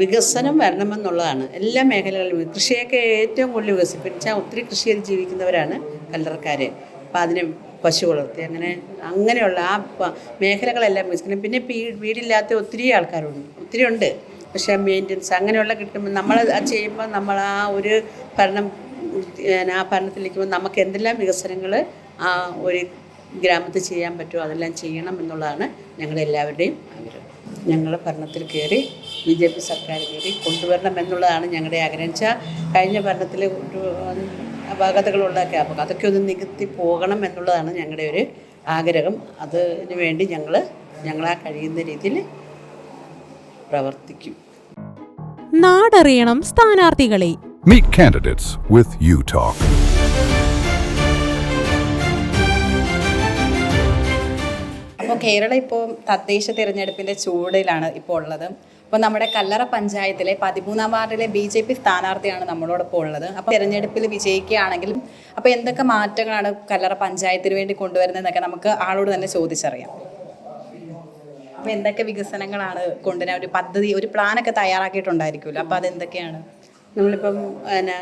വികസനം വരണമെന്നുള്ളതാണ് എല്ലാ മേഖലകളിലും. കൃഷിയൊക്കെ ഏറ്റവും കൂടുതൽ വികസിപ്പിച്ചാൽ ഒത്തിരി കൃഷിയിൽ ജീവിക്കുന്നവരാണ് കല്ലറക്കാർ അപ്പം അതിന് പശു വളർത്തി അങ്ങനെ അങ്ങനെയുള്ള ആ മേഖലകളെല്ലാം വികസിക്കണം പിന്നെ വീടില്ലാത്ത ഒത്തിരി ആൾക്കാരുണ്ട്. ഒത്തിരി ഉണ്ട്. പക്ഷേ മെയിന്റനൻസ് അങ്ങനെയുള്ള കിട്ടുമ്പോൾ നമ്മൾ അത് ചെയ്യുമ്പോൾ നമ്മൾ ആ ഒരു ഭരണം ആ ഭരണത്തിലിരിക്കുമ്പോൾ നമുക്ക് എന്തെല്ലാം വികസനങ്ങൾ ആ ഒരു ഗ്രാമത്തിൽ ചെയ്യാൻ പറ്റുമോ അതെല്ലാം ചെയ്യണം എന്നുള്ളതാണ് ഞങ്ങളുടെ എല്ലാവരുടെയും ആഗ്രഹം. ഞങ്ങൾ ഭരണത്തിൽ കയറി ബി ജെ പി സർക്കാർ കയറി കൊണ്ടുവരണം എന്നുള്ളതാണ് ഞങ്ങളുടെ ആഗ്രഹം. വെച്ചാൽ കഴിഞ്ഞ ഭരണത്തിൽ ഒരു അപാകതകളുള്ളതൊക്കെ അപ്പോൾ അതൊക്കെ ഒന്ന് നികത്തി പോകണം എന്നുള്ളതാണ് ഞങ്ങളുടെ ഒരു ആഗ്രഹം. അതിന് വേണ്ടി ഞങ്ങൾ ഞങ്ങളാ കഴിയുന്ന രീതിയിൽ പ്രവർത്തിക്കും. നാടറിയണം സ്ഥാനാർത്ഥികളെ. Meet candidates with U Talk. Keralam ഇപ്പോൾ തദ്ദേശ തിരഞ്ഞെടുപ്പിന്റെ ചൂടിലാണ് ഇപ്പോൾ ഉള്ളത്. അപ്പോൾ നമ്മുടെ കല്ലറ പഞ്ചായത്തിലെ പതിമൂന്നാം വാർഡിലെ ബി ജെ പി സ്ഥാനാർത്ഥിയാണ് നമ്മളോടൊപ്പം ഉള്ളത്. അപ്പോൾ തിരഞ്ഞെടുപ്പിൽ വിജയിക്കുകയാണെങ്കിലും അപ്പോൾ എന്തൊക്കെ മാറ്റങ്ങളാണ് കല്ലറ പഞ്ചായത്തിന് വേണ്ടി കൊണ്ടുവരുന്നതെന്നൊക്കെ നമുക്ക് ആളോട് തന്നെ ചോദിച്ചറിയാം. അപ്പോൾ എന്തൊക്കെ വികസനങ്ങളാണ് കൊണ്ടുവരാൻ ഒരു പദ്ധതി ഒരു പ്ലാനൊക്കെ തയ്യാറാക്കിയിട്ടുണ്ടായിരിക്കുമല്ലോ. അപ്പോൾ അതെന്തൊക്കെയാണ്? നമ്മളിപ്പം പിന്നെ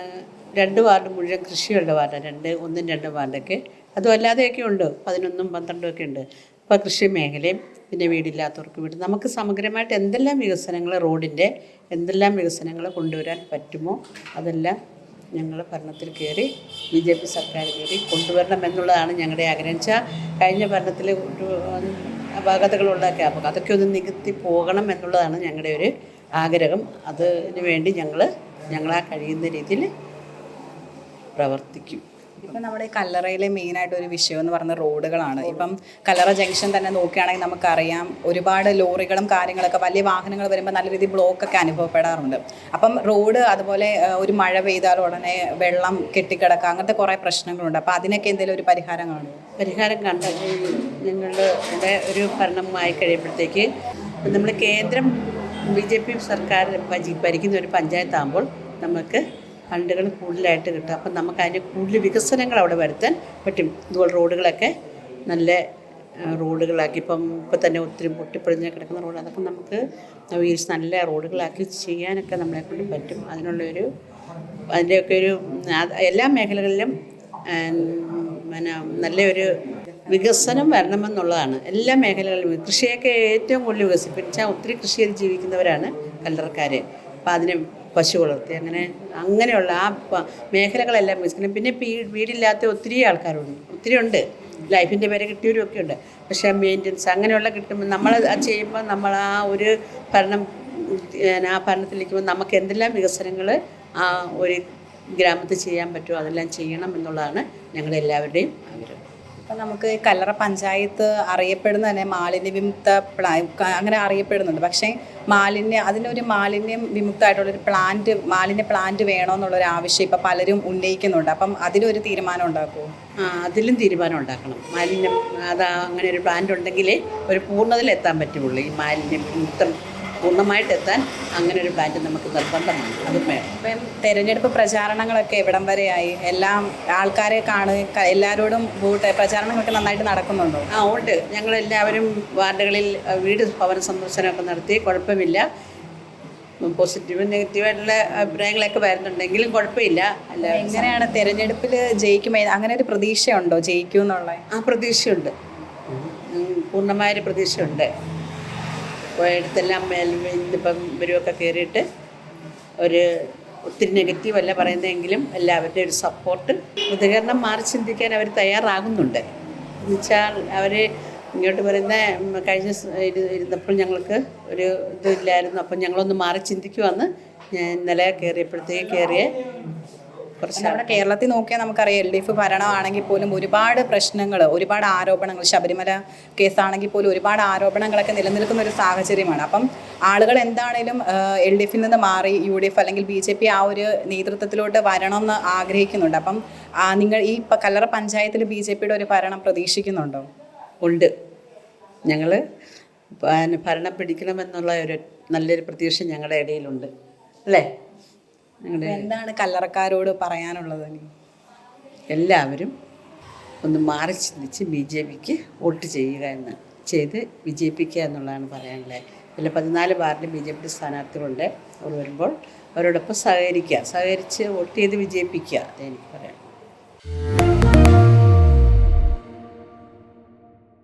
രണ്ട് വാർഡ് മുഴുവൻ കൃഷിയുള്ള വാർഡാണ്. രണ്ട് ഒന്നും രണ്ടും വാർഡൊക്കെ. അതും അല്ലാതെയൊക്കെ ഉണ്ട്. പതിനൊന്നും പന്ത്രണ്ടും ഒക്കെ ഉണ്ട്. അപ്പോൾ കൃഷി മേഖലയും പിന്നെ വീടില്ലാത്തവർക്ക് വീട്. നമുക്ക് സമഗ്രമായിട്ട് എന്തെല്ലാം വികസനങ്ങൾ റോഡിന്റെ എന്തെല്ലാം വികസനങ്ങൾ കൊണ്ടുവരാൻ പറ്റുമോ അതെല്ലാം ഞങ്ങൾ ഭരണത്തിൽ കയറി ബി ജെ പി സർക്കാർ കയറി കൊണ്ടുവരണം എന്നുള്ളതാണ് ഞങ്ങളുടെ ആഗ്രഹം. വെച്ചാൽ കഴിഞ്ഞ ഭരണത്തിൽ അപാകതകളുള്ളതൊക്കെ അപ്പോൾ അതൊക്കെ ഒന്ന് നികത്തി പോകണം എന്നുള്ളതാണ് ഞങ്ങളുടെ ഒരു ആഗ്രഹം. അതിന് വേണ്ടി ഞങ്ങൾ ഞങ്ങളാ കഴിയുന്ന രീതിയിൽ പ്രവർത്തിക്കും. ഇപ്പം നമ്മുടെ കല്ലറയിലെ മെയിനായിട്ട് ഒരു വിഷയം എന്ന് പറയുന്നത് റോഡുകളാണ്. ഇപ്പം കല്ലറ ജംഗ്ഷൻ തന്നെ നോക്കുകയാണെങ്കിൽ നമുക്കറിയാം ഒരുപാട് ലോറികളും കാര്യങ്ങളൊക്കെ വലിയ വാഹനങ്ങൾ വരുമ്പോൾ നല്ല രീതിയിൽ ബ്ലോക്കൊക്കെ അനുഭവപ്പെടാറുണ്ട്. അപ്പം റോഡ് അതുപോലെ ഒരു മഴ പെയ്താൽ ഉടനെ വെള്ളം കെട്ടിക്കിടക്കുക അങ്ങനത്തെ കുറേ പ്രശ്നങ്ങളുണ്ട്. അപ്പോൾ അതിനൊക്കെ എന്തെങ്കിലും ഒരു പരിഹാരം കാണും പരിഹാരം കണ്ട നിങ്ങളുടെ ഒരു ഭരണമായി കഴിയുമ്പോഴത്തേക്ക് നമ്മൾ കേന്ദ്രം ബി ജെ പി സർക്കാർ ഭരിക്കുന്ന ഒരു പഞ്ചായത്താകുമ്പോൾ നമുക്ക് ഫണ്ടുകൾ കൂടുതലായിട്ട് കിട്ടും. അപ്പം നമുക്ക് അതിന് കൂടുതൽ വികസനങ്ങൾ അവിടെ വരുത്താൻ പറ്റും. ഇതുപോലെ റോഡുകളൊക്കെ നല്ല റോഡുകളാക്കി. ഇപ്പം ഇപ്പം തന്നെ ഒത്തിരി പൊട്ടിപ്പൊളിഞ്ഞ് കിടക്കുന്ന റോഡ് അതൊക്കെ നമുക്ക് നവീകരിച്ച് നല്ല റോഡുകളാക്കി ചെയ്യാനൊക്കെ നമ്മളെ കൊണ്ട് പറ്റും. അതിനുള്ളൊരു അതിന്റെയൊക്കെ ഒരു എല്ലാ മേഖലകളിലും പിന്നെ നല്ലൊരു വികസനം വരണമെന്നുള്ളതാണ്. എല്ലാ മേഖലകളിലും കൃഷിയൊക്കെ ഏറ്റവും കൂടുതൽ വികസിപ്പിച്ചാൽ ഒത്തിരി കൃഷി ചെയ്ത് ജീവിക്കുന്നവരാണ് കല്ലറക്കാർ അപ്പം അതിന് പശു വളർത്തി. അങ്ങനെ അങ്ങനെയുള്ള ആ മേഖലകളെല്ലാം വികസിക്കണം പിന്നെ വീടില്ലാത്ത ഒത്തിരി ആൾക്കാരുണ്ട്. ഒത്തിരി ഉണ്ട്. ലൈഫിന്റെ പേരെ കിട്ടിയവരും ഒക്കെ ഉണ്ട്. പക്ഷേ മെയിന്റനൻസ് അങ്ങനെയുള്ള കിട്ടുമ്പോൾ നമ്മൾ ചെയ്യുമ്പോൾ നമ്മൾ ആ ഒരു ഭരണം ആ ഭരണത്തിലിരിക്കുമ്പോൾ നമുക്ക് എന്തെല്ലാം വികസനങ്ങൾ ആ ഒരു ഗ്രാമത്തിൽ ചെയ്യാൻ പറ്റുമോ അതെല്ലാം ചെയ്യണം എന്നുള്ളതാണ് ഞങ്ങളുടെ എല്ലാവരുടെയും ആഗ്രഹം. അപ്പം നമുക്ക് കല്ലറ പഞ്ചായത്ത് അറിയപ്പെടുന്ന തന്നെ മാലിന്യ വിമുക്ത അങ്ങനെ അറിയപ്പെടുന്നുണ്ട്. പക്ഷേ മാലിന്യ അതിനൊരു മാലിന്യം വിമുക്തമായിട്ടുള്ളൊരു പ്ലാന്റ് മാലിന്യ പ്ലാന്റ് വേണമെന്നുള്ളൊരു ആവശ്യം ഇപ്പം പലരും ഉന്നയിക്കുന്നുണ്ട്. അപ്പം അതിലൊരു തീരുമാനം ഉണ്ടാക്കുമോ അതിലും തീരുമാനം ഉണ്ടാക്കണം. മാലിന്യം അതാ അങ്ങനെ ഒരു പ്ലാന്റ് ഉണ്ടെങ്കിലേ ഒരു പൂർണതയിലെത്താൻ പറ്റുള്ളൂ ഈ മാലിന്യം മുക്തം പൂർണമായിട്ട് എത്താൻ അങ്ങനെ ഒരു പ്ലാന്റ് നമുക്ക് നിർബന്ധമാണ്. അതും വേണം ഇപ്പം തെരഞ്ഞെടുപ്പ് പ്രചാരണങ്ങളൊക്കെ ഇവിടം വരെയായി. എല്ലാം ആൾക്കാരെ കാണുക എല്ലാവരോടും വോട്ട് പ്രചാരണങ്ങളൊക്കെ നന്നായിട്ട് നടക്കുന്നുണ്ടോ? ആ ഉണ്ട്. ഞങ്ങളെല്ലാവരും വാർഡുകളിൽ വീട് ഭവന സന്ദർശനമൊക്കെ നടത്തി. കുഴപ്പമില്ല. പോസിറ്റീവും നെഗറ്റീവായിട്ടുള്ള അഭിപ്രായങ്ങളൊക്കെ വരുന്നുണ്ടെങ്കിലും കുഴപ്പമില്ല. അല്ല എങ്ങനെയാണ് തെരഞ്ഞെടുപ്പിൽ ജയിക്കുമ്പോൾ അങ്ങനെ ഒരു പ്രതീക്ഷയുണ്ടോ? ജയിക്കുമെന്നുള്ള ആ പ്രതീക്ഷയുണ്ട്. പൂർണമായൊരു പ്രതീക്ഷയുണ്ട്. മേൽ ഇന്നിപ്പം ഇവരുമൊക്കെ കയറിയിട്ട് ഒരു ഒത്തിരി നെഗറ്റീവ് അല്ല പറയുന്നതെങ്കിലും എല്ലാവരുടെയും ഒരു സപ്പോർട്ട് പ്രതികരണം മാറി ചിന്തിക്കാൻ അവർ തയ്യാറാകുന്നുണ്ട്. എന്നുവെച്ചാൽ അവർ ഇങ്ങോട്ട് ഉം, കഴിഞ്ഞ ഇരുന്നപ്പോൾ ഞങ്ങൾക്ക് ഒരു ഇതില്ലായിരുന്നു. അപ്പം ഞങ്ങളൊന്ന് മാറി ചിന്തിക്കുവാന്ന് ഞാൻ ഇന്നലെ കയറിയപ്പോഴത്തേക്ക് കയറിയ. നമ്മുടെ കേരളത്തിൽ നോക്കിയാൽ നമുക്കറിയാം എൽ ഡി എഫ് ഭരണമാണെങ്കിൽ പോലും ഒരുപാട് പ്രശ്നങ്ങൾ ഒരുപാട് ആരോപണങ്ങൾ. ശബരിമല കേസാണെങ്കിൽ പോലും ഒരുപാട് ആരോപണങ്ങളൊക്കെ നിലനിൽക്കുന്ന ഒരു സാഹചര്യമാണ്. അപ്പം ആളുകൾ എന്താണേലും എൽ ഡി എഫിൽ നിന്ന് മാറി യു ഡി എഫ് അല്ലെങ്കിൽ ബി ജെ പി ആ ഒരു നേതൃത്വത്തിലോട്ട് വരണമെന്ന് ആഗ്രഹിക്കുന്നുണ്ട്. അപ്പം നിങ്ങൾ ഈ കല്ലറ പഞ്ചായത്തിൽ ബി ജെ പിയുടെ ഒരു ഭരണം പ്രതീക്ഷിക്കുന്നുണ്ടോ? ഉണ്ട്. ഞങ്ങൾ ഭരണം പിടിക്കണമെന്നുള്ള ഒരു നല്ലൊരു പ്രതീക്ഷ ഞങ്ങളുടെ ഇടയിലുണ്ട്. അല്ലേ? എന്താണ് കല്ലറക്കാരോട് പറയാനുള്ളത് എല്ലാവരും ഒന്ന് മാറി ചിന്തിച്ച് ബി ജെ പിക്ക് വോട്ട് ചെയ്യുക എന്ന് ചെയ്ത് വിജയിപ്പിക്കുക എന്നുള്ളതാണ് പറയാനുള്ളത്. പിന്നെ പതിനാല് വാർഡിൽ ബി ജെ പി സ്ഥാനാർത്ഥികളുണ്ട്. അവർ വരുമ്പോൾ അവരോടൊപ്പം സഹകരിക്കുക. സഹകരിച്ച് വോട്ട് ചെയ്ത് വിജയിപ്പിക്കുക അതെനിക്ക് പറയാം